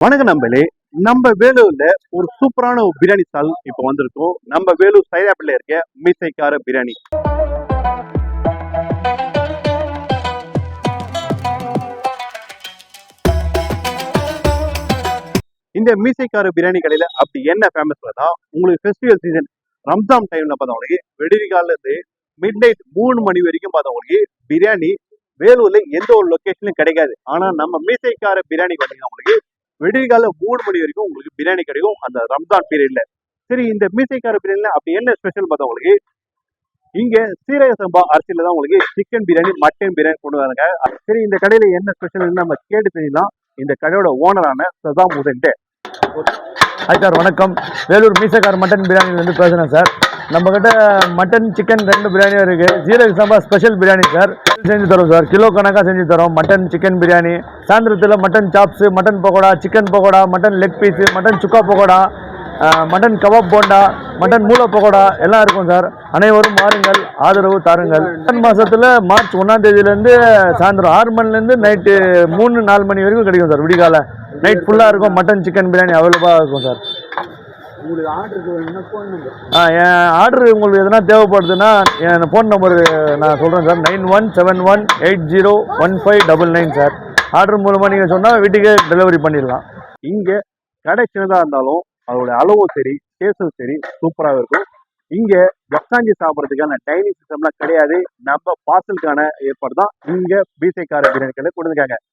வணக்கம் நம்பளே நம்ம வேலூர்ல ஒரு சூப்பரான ஒரு பிரியாணி ஸ்டால் இப்போ வந்திருக்கோம். நம்ம வேலூர் சைதாப்பில் இருக்க மீசைக்கார பிரியாணி. இந்த மீசைக்கார பிரியாணி கடையில அப்படி என்ன ஃபேமஸ்னா உங்களுக்கு ஃபெஸ்டிவல் சீசன் ரம்ஜான் டைம்ல பார்த்தவங்களுக்கு வெடிகால இருந்து மிட் நைட் மூணு மணி வரைக்கும் பார்த்தவங்களுக்கு பிரியாணி வேலூர்ல எந்த ஒரு லொக்கேஷன்லையும் கிடைக்காது. ஆனா நம்ம மீசைக்கார பிரியாணி பார்த்தீங்கன்னா உங்களுக்கு விடிகால மூணு மணி வரைக்கும் உங்களுக்கு பிரியாணி கிடைக்கும். அந்த ரம்ஜான் பீரியட்ல சரி இந்த மீசைக்கார பிரியாணில அப்படி என்ன ஸ்பெஷல் பார்த்தா உங்களுக்கு? இங்க சீரக சம்பா அரிசியில தான் உங்களுக்கு சிக்கன் பிரியாணி மட்டன் பிரியாணி கொண்டு வராங்க. சரி இந்த கடையில என்ன ஸ்பெஷல் நம்ம கேட்டு தெரியலாம் இந்த கடையோட ஓனரான சதாம் உதன்ட்டு ஹாய் சார் வணக்கம். வேலூர் மீசக்கார் மட்டன் பிரியாணிலேருந்து பேசுகிறேன் சார் நம்மக்கிட்ட மட்டன் சிக்கன் ரெண்டு பிரியாணியும் இருக்குது ஜீரக சம்பா ஸ்பெஷல் பிரியாணி சார் செஞ்சு தரோம் சார் கிலோ கணக்காக செஞ்சு தரோம். Mutton chicken biryani. சாயந்தரத்தில் mutton chops mutton pakoda chicken pakoda mutton leg piece mutton sukka pakoda mutton kebab bonda mutton மூளை பக்கோடா எல்லாம் இருக்கும் சார் அனைவரும் மாறுங்கள் ஆதரவு தாருங்கள். மட்டன் மாதத்தில் மார்ச் ஒன்றாம் தேதியிலேருந்து சாயந்தரம் ஆறு மணிலேருந்து நைட்டு மூணு நாலு மணி வரைக்கும் கிடைக்கும் சார் விடிகால நைட் ஃபுல்லாக இருக்கும். மட்டன் சிக்கன் பிரியாணி அவைலபிளாக இருக்கும் சார் உங்களுக்கு ஆர்டருக்கு வேணும்னா ஃபோன் நம்பர் ஆ என் ஆர்டர் உங்களுக்கு எதனா தேவைப்படுதுன்னா என் ஃபோன் நம்பர் நான் சொல்கிறேன் sir. Nine one seven one eight zero one five double nine sir. Order மூலமாக நீங்கள் சொன்னால் வீட்டுக்கே டெலிவரி பண்ணிடலாம். இங்க கடை சின்னதா இருந்தாலும் அதோட அளவும் சரி டேஸ்டும் சரி சூப்பராக இருக்கும். இங்க உக்காஞ்சி சாப்பிட்றதுக்கான டைனிங் சிஸ்டம்லாம் கிடையாது. நம்ம பார்சலுக்கான ஏற்பாடு தான் இங்க பீசைக்கார பிரியாணி கடை கொடுத்துருக்காங்க.